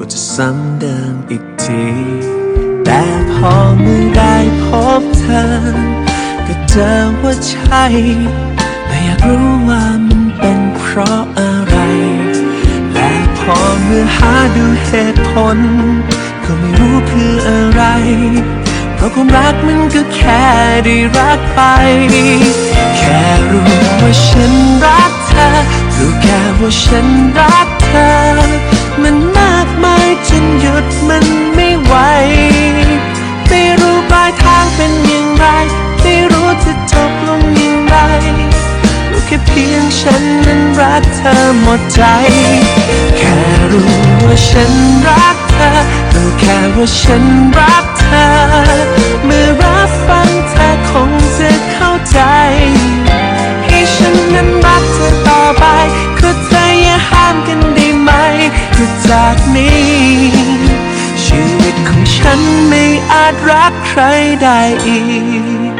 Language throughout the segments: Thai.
กลัวจะซ้ำเดิมอีกที แต่พอเมื่อได้พบเธอ ก็เจอว่าใช่แต่อยากรู้ว่ามันเป็นเพราะอะไร และพอเมื่อหาดูเหตุผล ก็ไม่รู้เพื่ออะไร เพราะความรักมันก็แค่ได้รักไป แค่รู้ว่าฉันรักเธอรู้แค่ว่าฉันรักเธอ มัน พียงฉันนั้นรักเธอหมดใจ แค่รู้ว่าฉันรักเธอรู้แค่ว่าฉันรักเธอ เมื่อรับฟังเธอคงจะเข้าใจ ให้ฉันนั้นรักเธอต่อไปคือเธออย่าห้ามกันได้ไหมคือจากนี้ ชีวิตของฉันไม่อาจรักใครได้อีก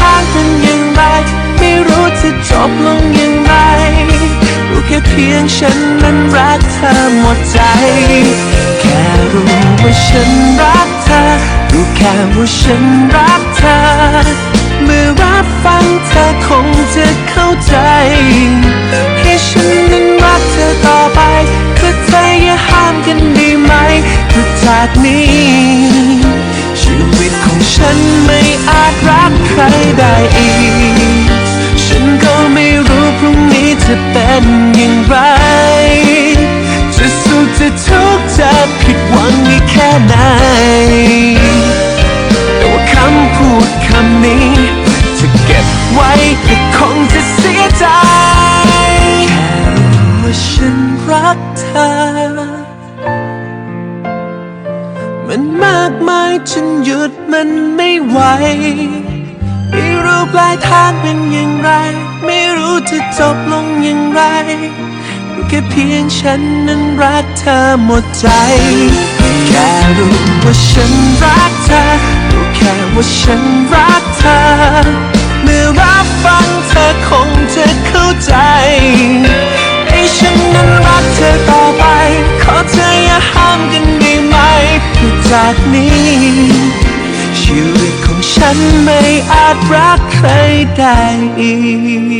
รู้ปลายทางเป็นอย่างไร ไม่รู้จะจบลงอย่างไร รู้แค่เพียงฉันนั้นรักเธอหมดใจ แค่รู้ว่าฉันรักเธอ รู้แค่ว่าฉันรักเธอ เมื่อรับฟังเธอคงจะเข้าใจให้ฉันนั้นรักเธอต่อไป คือเธออย่าห้ามกันได้ไหมคือจากนี้ รักใครได้อีก ฉันก็ไม่รู้พรุ่งนี้จะเป็นอย่างไร จะสุขจะทุกข์จะผิดหวังอีกแค่ไหน แต่ว่าคำพูดคำนี้ จะเก็บไว้ก็คงจะเสียใจ แค่รู้ว่าฉันรักเธอมันมากมายจนหยุดมันไม่ไหว ไม่รู้ปลายทางเป็นอย่างไร ไม่รู้จะจบลงอย่างไรรู้แค่เพียงฉันนั้นรักเธอหมดใจ แค่รู้ว่าฉันรักเธอรู้แค่ว่าฉันรักเธอ เมื่อรับฟังเธอคงจะเข้าใจให้ฉันนั้นรักเธอต่อไป ขอเธออย่าห้ามกันได้ไหมเพื่อจากนี้ชีวิตของฉันไม่ อาจรักใครได้อีก